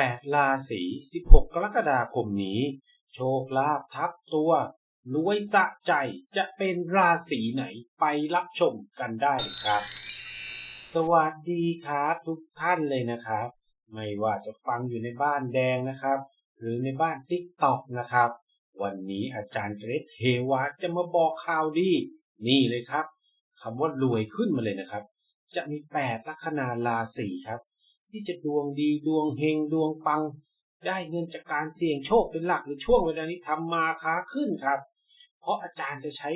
8 ราศี 16 กรกฎาคมนี้ โชคลาภทับตัวรวยสะใจจะเป็นราศีไหนไปรับชมกันได้ครับ สวัสดีครับทุกท่านเลยนะครับ ไม่ว่าจะฟังอยู่ในบ้านแดงนะครับ หรือในบ้านติ๊กตอกนะครับ วันนี้อาจารย์เกรทเทวาจะมาบอกข่าวดี นี่เลยครับคำว่ารวยขึ้นมาเลยนะครับ จะมี 8 ลัคนาราศีครับ ที่จะดวงดีดวงเฮงดวงปัง ได้เงินจากการเสี่ยงโชคเป็นหลักในช่วงเวลานี้ทำมาค้าขึ้นครับ เพราะอาจารย์จะใช้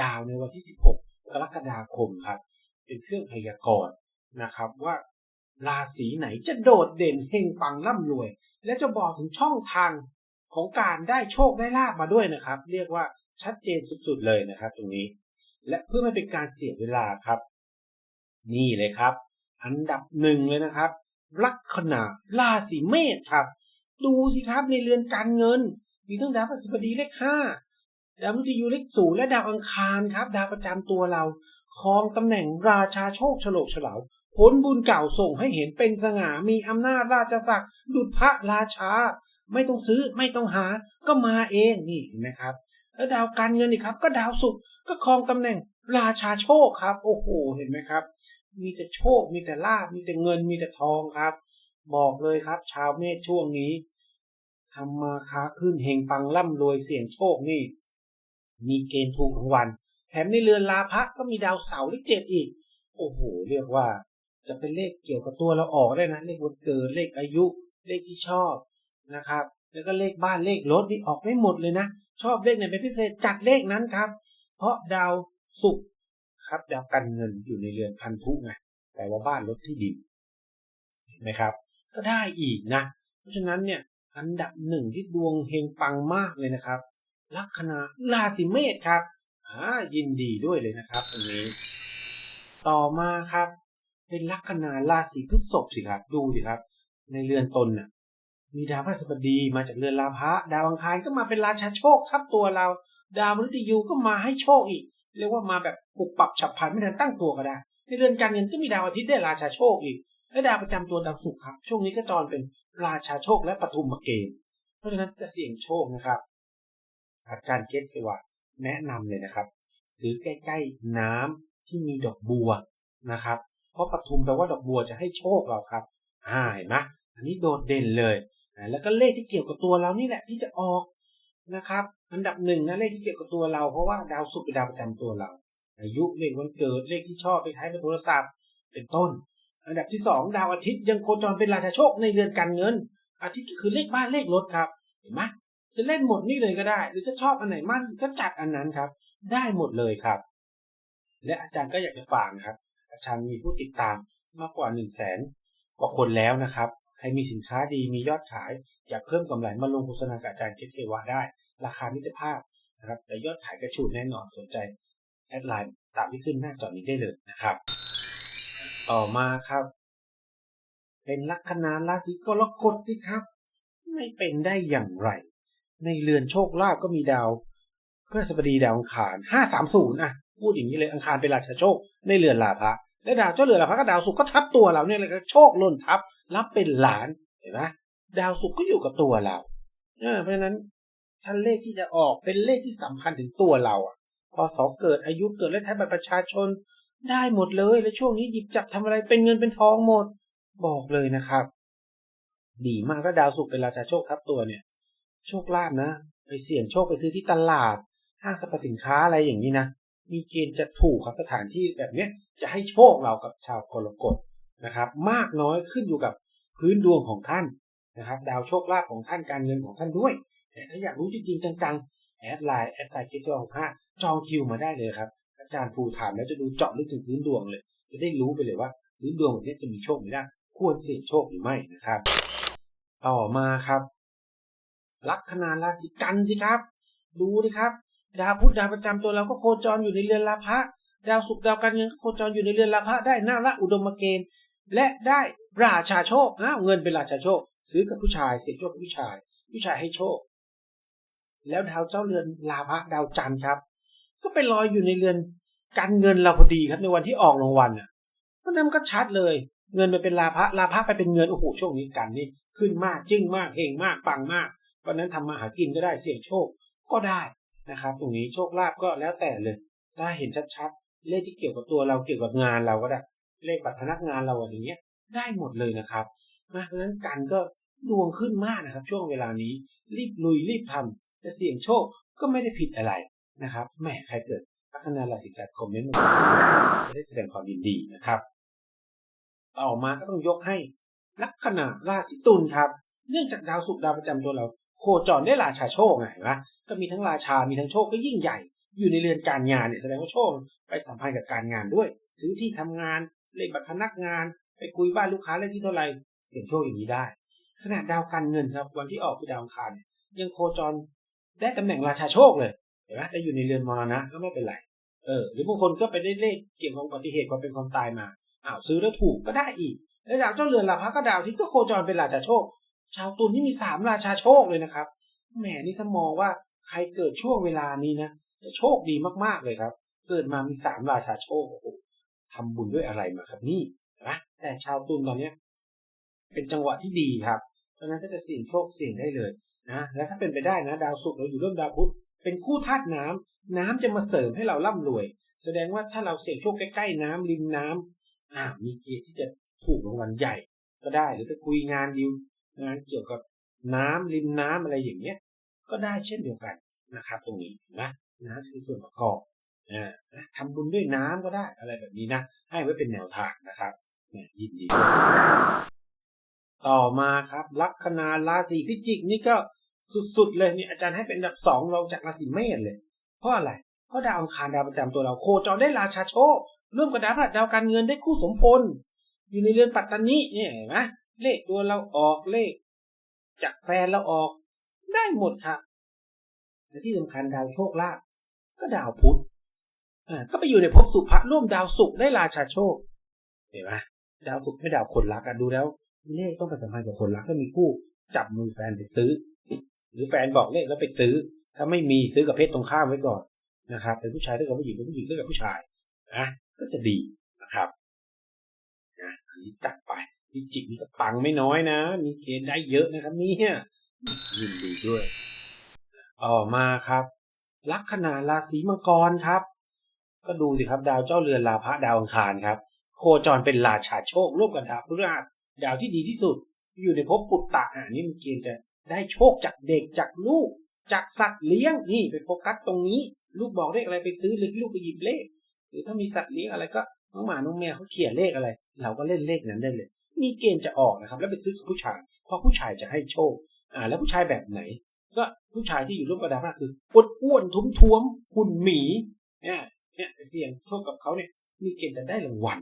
ดาวในวันที่ 16 กรกฎาคมครับ เป็นเครื่องพยากรณ์นะครับว่าราศีไหนจะโดดเด่นเฮงปังร่ำรวย และจะบอกถึงช่องทางของการได้โชคได้ลาบมาด้วยนะครับ เรียกว่าชัดเจนสุดๆเลยนะครับ ตรงนี้ และเพื่อไม่เป็นการเสียเวลาครับ นี่เลยครับ อันดับหนึ่งเลยนะครับ ลัคนาราศีเมษครับ ดูสิครับในเรือนการเงิน มีทั้งดาวพฤหัสบดีเลขห้าดาวมฤตยูเลขศูนย์และดาวอังคารครับ ดาวประจำตัวเราครองตำแหน่งราชาโชคฉลกเฉลาผลบุญเก่าส่งให้เห็นเป็นสง่ามีอำนาจราชศักดิ์ดุจพระราชา ไม่ต้องซื้อไม่ต้องหาก็มาเองนี่เห็นไหมครับ แล้วดาวการเงินอีกครับ ก็ดาวศุกร์ก็ครองตำแหน่งราชาโชคครับ โอ้โหเห็นไหมครับ มีแต่โชค มีแต่ลาบมีแต่เงิน มีแต่ทองครับ บอกเลยครับ ชาวเมษช่วงนี้ทำมาค้าขึ้นเฮงปังร่ำรวยเสี่ยงโชคนี่ มีเกณฑ์ถูกรางวัลแถมในเรือนลาภะก็มีดาวเสาร์เลขเจ็ดอีก โอ้โห เรียกว่า จะเป็นเลขเกี่ยวกับตัวเราออกได้นะ เลขวันเกิดเลขอายุ เลขที่ชอบนะครับ แล้วก็เลขบ้านเลขรถนี่ออกไม่หมดเลยนะ ชอบเลขไหนเป็นพิเศษจัดเลขนั้นครับ เพราะดาวศุกร์ ครับดาวการเงินอยู่ในเรือนพันธุไงแปลว่าบ้านรถที่ดินเห็นไหมครับ ก็ได้อีกนะ เพราะฉะนั้นเนี่ยอันดับหนึ่งที่ดวงเฮงปังมากเลยนะครับ ลัคนาราศีเมษครับอ่ายินดีด้วยเลยนะครับตรงนี้ ต่อมาครับ เป็นลัคนาราศีพฤษภสิครับ ดูสิครับ ในเรือนตนน่ะ มีดาวพฤหัสบดีมาจากเรือนลาภะดาวอังคารก็มาเป็นราชาโชคทับตัวเรา ดาวมฤตยูก็มาให้โชคอีก เรียกว่ามาแบบปุบปรับฉับพลันไม่ทันตั้งตัวก็ได้ ในเรือนการเงินก็มีดาวอาทิตย์ได้ราชาโชคอีก และดาวประจำตัวดาวศุกร์ครับ ช่วงนี้ก็จรเป็นราชาโชคและปฐุมเกณฑ์ เพราะฉะนั้นจะเสี่ยงโชคนะครับ อาจารย์เกตเทวาแนะนำเลยนะครับ ซื้อใกล้ๆน้ำที่มีดอกบัวนะครับ เพราะปทุมแปลว่าดอกบัวจะให้โชคเราครับ อ่าเห็นไหมอันนี้โดดเด่นเลย แล้วก็เลขที่เกี่ยวกับตัวเรานี่แหละที่จะออกนะครับ อันดับหนึ่งนะเลขที่เกี่ยวกับตัวเราเพราะว่าดาวศุกร์เป็นดาวประจำตัวเรา อายุเลขวันเกิดเลขที่ชอบไปท้ายเป็นโทรศัพท์เป็นต้น อันดับที่สองดาวอาทิตย์ยังโคจรเป็นราชาโชคในเรือนการเงิน อาทิตย์ก็คือเลขบ้านเลขรถครับเห็นไหมจะเล่นหมดนี่เลยก็ได้ หรือจะชอบอันไหนมั่นก็จัดอันนั้นครับ ได้หมดเลยครับ และอาจารย์ก็อยากจะฝากนะครับ อาจารย์มีผู้ติดตามมากกว่า1นึ่งแสนกว่าคนแล้วนะครับ ใครมีสินค้าดีมียอดขาย อยากเพิ่มกำไรมาลงโฆษณากับอาจารย์เคเทวาได้ ราคามิตรภาพนะครับแต่ยอดขายกระชูดแน่นอนสนใจแอดไลน์ตามที่ขึ้นหน้าจอนี้ได้เลยนะครับ ต่อมาครับ เป็นลัคนาราศีกรกฎสิครับ ไม่เป็นได้อย่างไร ในเรือนโชคลาภก็มีดาวเพฤหัสบดีดาวอังคารห้าสามศูนย์อะพูดอย่างนี้เลยอังคารเป็นราชาโชคในเรือนลาภะและดาวเจ้าเรือนลาภะก็ดาวศุกร์ก็ทับตัวเราเนี่ยเลยก็โชคล่นทับ รับเป็นหลานเห็นไหมดาวศุกร์ก็อยู่กับตัวเราเพราะฉะนั้น ท่านเลขที่จะออกเป็นเลขที่สำคัญถึงตัวเราอะพอสอเกิดอายุเกิดและท้ายบัตรประชาชนได้หมดเลยและช่วงนี้หยิบจับทำอะไรเป็นเงินเป็นทองหมด บอกเลยนะครับ ดีมากถ้าดาวศุกเป็นราชาโชคทับตัวเนี่ย โชคลาภนะ ไปเสี่ยงโชคไปซื้อที่ตลาด ห้างสรรพสินค้าอะไรอย่างนี้นะ มีเกณฑ์จะถูกครับสถานที่แบบเนี้ยจะให้โชคเรากับชาวกรกฎนะครับ มากน้อยขึ้นอยู่กับพื้นดวงของท่านนะครับ ดาวโชคลาภของท่านการเงินของท่านด้วย ถ้าอยากรู้จริงๆจังๆ แอดไลน์แอดไซน์เกตตัวของห้าจองคิวมาได้เลยครับ อาจารย์ฟูลไทม์แล้วจะดูเจาะลึกถึงพื้นดวงเลย จะได้รู้ไปเลยว่าพื้นดวงแบบนี้จะมีโชคหรือไม่ควรเสี่ยงโชคหรือไม่นะครับ ต่อมาครับ ลัคนาราศีกันสิครับ ดูนะครับ ดาวพุธดาวประจำตัวเราก็โคจรอยู่ในเรือนลาภะดาวศุกร์ดาวการเงินก็โคจรอยู่ในเรือนลาภะได้หน้าละอุดมเกณฑ์ และได้ราชาโชคเงินเป็นราชาโชค ซื้อกับผู้ชายเสี่ยงโชคกับผู้ชาย ผู้ชายให้โชค แล้วดาวเจ้าเรือนลาภะดาวจันทร์ครับ ก็ไปลอยอยู่ในเรือนการเงินเราพอดีครับในวันที่ออกรางวัลอะเพราะนั้นก็ชัดเลย เงินมันเป็นลาภะลาภะไปเป็นเงินโอ้โหช่วงนี้กันนี่ขึ้นมากจึ้งมากเฮงมากปังมากวันนั้นทำมาหากินก็ได้เสี่ยงโชคก็ได้นะครับ ตรงนี้โชคลาภก็แล้วแต่เลยถ้าเห็นชัดๆเลขที่เกี่ยวกับตัวเราเกี่ยวกับงานเราก็ได้ เลขบัตรพนักงานเราอะไรเงี้ยได้หมดเลยนะครับนะเพราะฉะนั้นกันก็ดวงขึ้นมากนะครับ ช่วงเวลานี้รีบลุยรีบทำ จะเสี่ยงโชคก็ไม่ได้ผิดอะไรนะครับแหมใครเกิดลัคนาราศีกันคอมเมนต์มาจะได้แสดงความยินดีนะครับต่อมาก็ต้องยกให้ลัคนาราศีตุลครับ เนื่องจากดาวศุกร์ดาวประจำตัวเรา โคจรได้ราชาโชคไงเห็นไหมก็มีทั้งราชา มีทั้งโชคก็ยิ่งใหญ่ อยู่ในเรือนการงานเนี่ยแสดงว่าโชค ไปสัมพันธ์กับการงานด้วย ซื้อที่ทำงานเลขบัตรพนักงาน ไปคุยบ้านลูกค้าเลขที่เท่าไหร่เสี่ยงโชคอย่างนี้ได้ขนาดดาวการเงินครับ วันที่ออกคือดาวอังคารเนี่ยยังโคจร ได้ตำแหน่งราชาโชคเลยเห็นไหมแต่อยู่ในเรือนมรณะก็ไม่เป็นไรเออหรือบางคนก็ไปได้เลขเกี่ยวกับอุบัติเหตุความเป็นความตายมาอ้าวซื้อแล้วถูกก็ได้อีกแล้วดาวเจ้าเรือนลาภะก็ดาวที่ก็โคจรเป็นราชาโชค ชาวตุลนี่มีสามราชาโชคเลยนะครับแหมนี่ถ้ามองว่าใครเกิดช่วงเวลานี้นะจะโชคดีมากๆเลยครับ เกิดมามีสามราชาโชคโอ้โหทำบุญด้วยอะไรมาครับนี่นะแต่ชาวตุลตอนเนี้ยเป็นจังหวะที่ดีครับ เพราะฉะนั้นถ้าจะเสี่ยงโชคเสี่ยงได้เลย นะแล้วถ้าเป็นไปได้นะดาวศุกร์เราอยู่ร่วมดาวพุธเป็นคู่ธาตุน้ำน้ำจะมาเสริมให้เราร่ำรวย แสดงว่าถ้าเราเสี่ยงโชคใกล้ๆน้ำริมน้ำอ่ามีเกณฑ์ที่จะถูกรางวัลใหญ่ก็ได้หรือไปคุยงานดิวงานเกี่ยวกับน้ำริมน้ำอะไรอย่างเงี้ย ก็ได้เช่นเดียวกันนะครับ ตรงนี้นะน้ำคือส่วนประกอบอ่านะทำบุญด้วยน้ำก็ได้อะไรแบบนี้นะ ให้ไว้เป็นแนวทางนะครับเนี่ยยินดี ต่อมาครับลัคนาราศีพิจิกนี่ก็ สุดๆเลยเนี่ยอาจารย์ให้เป็นอันดับสองรองจากราศีเมษเลย เพราะอะไร เพราะดาวอังคารดาวประจำตัวเราโคจรได้ราชาโชคร่วมกับดาวพฤหัสดาวการเงินได้คู่สมพลอยู่ในเรือนปัตตานีเนี่ยเห็นไหมเลขตัวเราออกเลข จากแฟนเราออก ได้หมดครับและที่สำคัญดาวโชคลาภก็ดาวพุธอ่าก็ไปอยู่ในภพสุภะร่วมดาวศุกร์ได้ราชาโชคเห็นไหมดาวศุกร์ไม่ดาวคนรักกันดูแล้วเลขต้องไปสัมพันธ์กับคนรักถ้มีคู่จับมือแฟนไปซื้อ หรือแฟนบอกเลขแล้วไปซื้อ ถ้าไม่มีซื้อกับเพศตรงข้ามไว้ก่อนนะครับเป็นผู้ชายซื้อกับผู้หญิงเป็นผู้หญิงซื้อกับผู้ชายนะก็จะดีนะครับนะอันนี้จัดไปพิจิกนี่ก็ปังไม่น้อยนะ มีเกณฑ์ได้เยอะนะครับเนี่ยยินดีด้วยต่อมาครับ ลัคนาราศีมังกรครับ ก็ดูสิครับ ดาวเจ้าเรือนลาภะดาวอังคารครับ โคจรเป็นราชาโชคร่วมกับดาวพฤหัสดาวที่ดีที่สุด อยู่ในภพปุตตะอ่านี่มันเกณฑ์จะ ได้โชคจากเด็กจากลูก จากสัตว์เลี้ยงนี่ไปโฟกัสตรงนี้ ลูกบอกเลขอะไรไปซื้อหรือลูกไปหยิบเลข หรือถ้ามีสัตว์เลี้ยงอะไรก็น้องหมาน้องแมวเขาเขียนเลขอะไร เราก็เล่นเลขนั้นได้เลย มีเกณฑ์จะออกนะครับ แล้วไปซื้อกับผู้ชาย เพราะผู้ชายจะให้โชค อ่า แล้วผู้ชายแบบไหน ก็ผู้ชายที่อยู่ร่วมกับดาวพฤหัสคืออ้วนอ้วนๆทุ้มท้วมๆหุ่นหมีเนี่ยเนี่ยเสี่ยงโชคกับเขาเนี่ย มีเกณฑ์จะได้รางวัล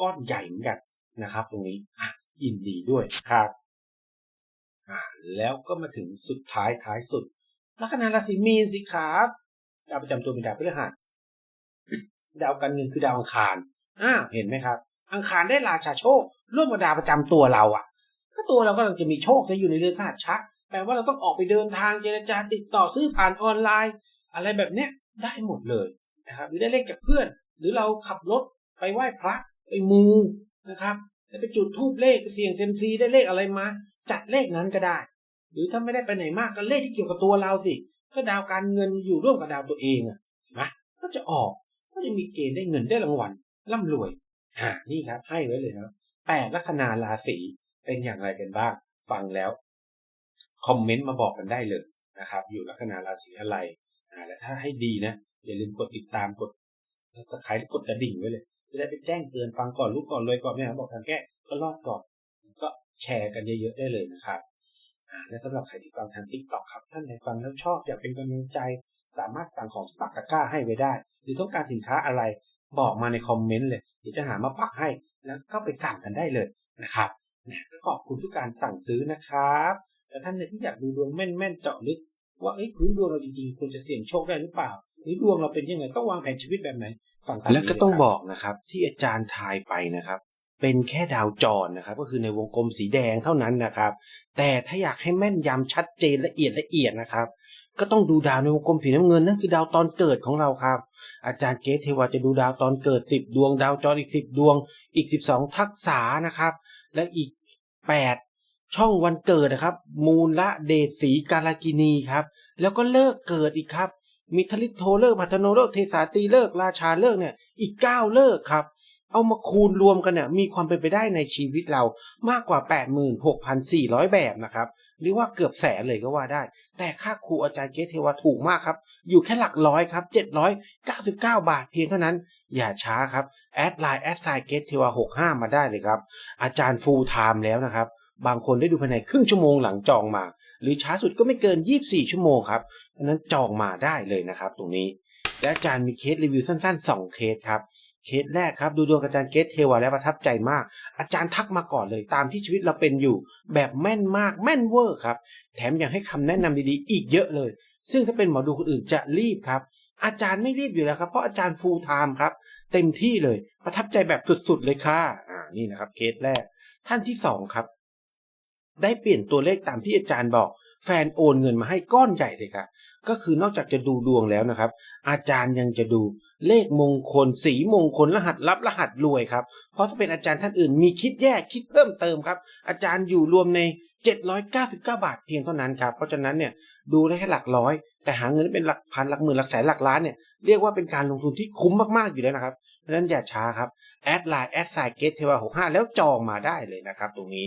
ก้อนใหญ่เหมือนกันนะครับ ตรงนี้อะยินดีด้วยครับ อ่าแล้วก็มาถึงสุดท้ายท้ายสุดลัคนาราศีมีนสิครับดาวประจำตัวเป็นดาวพฤหัสดาวการเงินคือดาวอังคารอ้าเห็นไหมครับ อังคารได้ราชาโชค ร่วมกับดาวประจำตัวเราอะ ก็ตัวเรากำลังจะมีโชคจะอยู่ในเรือนสหัสชะแปลว่าเราต้องออกไปเดินทางเจรจาติดต่อซื้อผ่านออนไลน์ อะไรแบบเนี้ยได้หมดเลยนะครับหรือได้เลขจากเพื่อน หรือเราขับรถไปไหว้พระไปมูนะครับไปจุดทูบเลขเสี่ยงเซมซีได้เลขอะไรมา จัดเลขนั้นก็ได้ หรือถ้าไม่ได้ไปไหนมากก็เลขที่เกี่ยวกับตัวเราสิ ก็ดาวการเงินอยู่ร่วมกับดาวตัวเองอะนไหมก็จะออกก็จะมีเกณฑ์ได้เงินได้รางวัลร่ำรวยอ่านี่ครับ ให้ไว้เลยนะแปดลัคนาราศีเป็นอย่างไรกันบ้าง ฟังแล้ว คอมเมนต์มาบอกกันได้เลยนะครับ อยู่ลัคนาราศีอะไรอ่าและถ้าให้ดีนะ อย่าลืมกดติดตามกดสไครต์กดกระดิ่งไว้เลย จะได้ไปแจ้งเตือนฟังก่อนรู้ก่อนรวยก่อนเนี่ยบอกทางแก้ก็รอดก่อน แชร์กันเยอะๆได้เลยนะครับอ่าและสำหรับใครที่ฟังทางทิกตอกครับท่านไหนฟังแล้วชอบอยากเป็นกำลังใจ สามารถสั่งของที่ปักตะกร้าให้ไว้ได้ หรือต้องการสินค้าอะไรบอกมาในคอมเมนต์เลยเดี๋ยวจะหามาปักให้แล้วก็ไปสั่งกันได้เลยนะครับเนี่ยก็ขอบคุณทุกการสั่งซื้อนะครับแต่ท่านไหนที่อยากดูดวงแม่นๆเจาะลึก ว่าเอ้ยพื้นดวงเราจริงๆควรจะเสี่ยงโชคได้หรือเปล่าหรือดวงเราเป็นยังไงต้องวางแผนชีวิตแบบไหน ฟังตามแล้วก็ต้องนี้เลยครับบอกนะครับ ที่อาจารย์ทายไปนะครับ เป็นแค่ดาวจรนะครับ ก็คือในวงกลมสีแดงเท่านั้นนะครับ แต่ถ้าอยากให้แม่นยำชัดเจนละเอียดละเอียดนะครับ ก็ต้องดูดาวในวงกลมสีน้ำเงินนั่นคือดาวตอนเกิดของเราครับ อาจารย์เกตเทวาจะดูดาวตอนเกิด 10 ดวง ดาวจรอีก 10 ดวง อีก 12 ทักษะนะครับ และอีก 8 ช่องวันเกิดนะครับ มูลละเดชสีกาลากินีครับ แล้วก็เลิกเกิดอีกครับมีทลิโทเลิกพัฒโนเลิกเทสาตีเลิกราชาเลิกเนี่ยอีก 9 เลิกครับ เอามาคูณรวมกันเนี่ยมีความเป็นไปได้ในชีวิตเรามากกว่า 86,400 แบบนะครับหรือว่าเกือบแสนเลยก็ว่าได้ แต่ค่าครูอาจารย์เกตเทวาถูกมากครับ อยู่แค่หลักร้อยครับ 799 บาทเพียงเท่านั้น อย่าช้าครับ แอดไลน์แอดไซเกตเทวา65 มาได้เลยครับ อาจารย์ฟูลไทม์แล้วนะครับ บางคนได้ดูภายในครึ่งชั่วโมงหลังจองมา หรือช้าสุดก็ไม่เกิน 24 ชั่วโมงครับเพราะฉะนั้นจองมาได้เลยนะครับ ตรงนี้ และอาจารย์มีเคสรีวิวสั้นๆ 2 เคสครับ เคสแรกครับดูดวงอาจารย์เกตเทวาแล้วประทับใจมาก อาจารย์ทักมาก่อนเลยตามที่ชีวิตเราเป็นอยู่ แบบแม่นมากแม่นเวอร์ครับ แถมยังให้คำแนะนำดีๆ อีกเยอะเลย ซึ่งถ้าเป็นหมอดูคนอื่นจะรีบครับ อาจารย์ไม่รีบอยู่แล้วครับ เพราะอาจารย์ฟูลไทม์ครับ เต็มที่เลยประทับใจแบบสุดๆเลยค่ะอ่านี่นะครับเคสแรก ท่านที่สองครับ ได้เปลี่ยนตัวเลขตามที่อาจารย์บอก แฟนโอนเงินมาให้ก้อนใหญ่เลยค่ะก็คือนอกจากจะดูดวงแล้วนะครับ อาจารย์ยังจะดูเลขมงคล สีมงคลรหัสลับรหัสรวยครับ เพราะถ้าเป็นอาจารย์ท่านอื่นมีคิดแยกคิดเพิ่มเติมครับ อาจารย์อยู่รวมใน 799 บาทเพียงเท่านั้นครับ เพราะฉะนั้นเนี่ยดูได้แค่หลักร้อย แต่หาเงินเป็นหลักพันหลักหมื่นหลักแสนหลักล้านเนี่ยเรียกว่าเป็นการลงทุนที่คุ้มมากๆอยู่แล้วนะครับเพราะฉะนั้นอย่าช้าครับแอดไลน์แอดไซเกตเทวา65แล้วจองมาได้เลยนะครับ ตรงนี้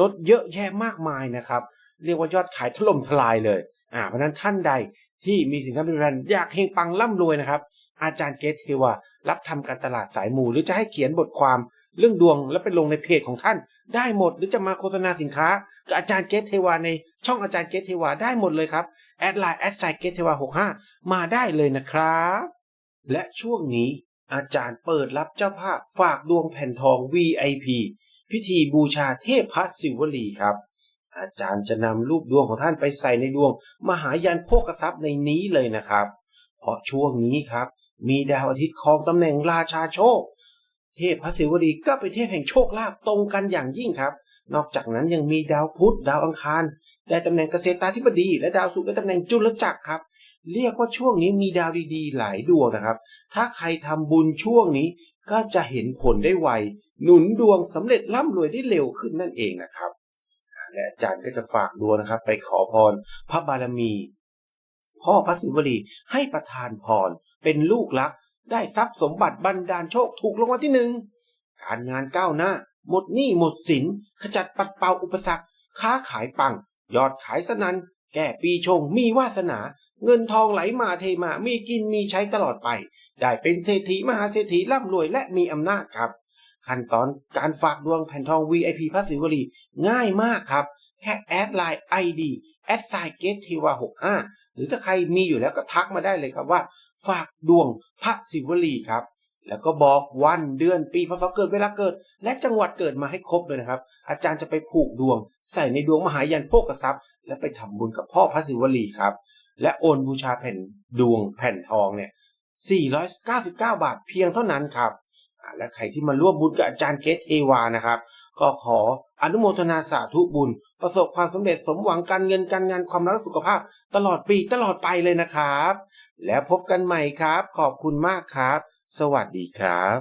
รถเยอะแยะมากมายนะครับ เรียกว่ายอดขายถล่มทลายเลยอ่าเพราะนั้นท่านใดที่มีสินค้าบริการอยากเฮงปังร่ำรวยนะครับ อาจารย์เกตเทวารับทำการตลาดสายหมู่หรือจะให้เขียนบทความเรื่องดวงแล้วไปลงในเพจของท่าน ได้หมดหรือจะมาโฆษณาสินค้ากับอาจารย์เกตเทวาในช่องอาจารย์เกตเทวาได้หมดเลยครับแอดไลน์แอดไซเกตเทวา65มาได้เลยนะครับและช่วงนี้อาจารย์เปิดรับเจ้าภาพฝากดวงแผ่นทอง VIP พิธีบูชาเทพพระศิวลีครับ อาจารย์จะนำรูปดวงของท่านไปใส่ในดวง มหายันโภคทรัพย์ในนี้เลยนะครับ เพราะช่วงนี้ครับ มีดาวอาทิตย์ครองตำแหน่งราชาโชค เทพพระศิวลีก็เป็นเทพแห่งโชคลาภตรงกันอย่างยิ่งครับ นอกจากนั้นยังมีดาวพุธดาวอังคารได้ตำแหน่งเกษตราธิบดี และดาวศุกร์ได้ตำแหน่งจุลจักรครับ เรียกว่าช่วงนี้มีดาวดีๆ หลายดวงนะครับ ถ้าใครทำบุญช่วงนี้ก็จะเห็นผลได้ไว หนุนดวงสำเร็จร่ำรวยได้เร็วขึ้นนั่นเองนะครับ และอาจารย์ก็จะฝากดวงนะครับ ไปขอพรพระบารมี พ่อพระศิวลีให้ประทานพรเป็นลูกรัก ได้ทรัพย์สมบัติบันดาลโชคถูกรางวัลที่หนึ่งการงานก้าวหน้า หมดหนี้หมดสินขจัดปัดเป่าอุปสรรค ค้าขายปัง ยอดขายสนันแก่ปีชงมีวาสนา เงินทองไหลมาเทมามีกินมีใช้ตลอดไป ได้เป็นเศรษฐีมหาเศรษฐีร่ำรวยและมีอำนาจครับ ขั้นตอนการฝากดวงแผ่นทอง VIP พระศิวลี ง่ายมากครับ แค่แอดไลน์ ID แอดไซเกตทีวา65 หรือถ้าใครมีอยู่แล้วก็ทักมาได้เลยครับว่า ฝากดวงพระศิวลีครับ แล้วก็บอกวันเดือนปีพศเกิดเวลาเกิด และจังหวัดเกิดมาให้ครบเลยนะครับ อาจารย์จะไปผูกดวง ใส่ในดวงมหายันโภกทรัพย์ และไปทำบุญกับพ่อพระศิวลีครับ และโอนบูชาแผ่นดวงแผ่นทองเนี่ย499 บาทเพียงเท่านั้นครับ และใครที่มาร่วมบุญกับอาจารย์เกตเอวานะครับ ก็ขออนุโมทนาสาธุบุญ ประสบความสำเร็จสมหวังการเงินการงานความรักสุขภาพ ตลอดปีตลอดไปเลยนะครับ แล้วพบกันใหม่ครับ ขอบคุณมากครับ สวัสดีครับ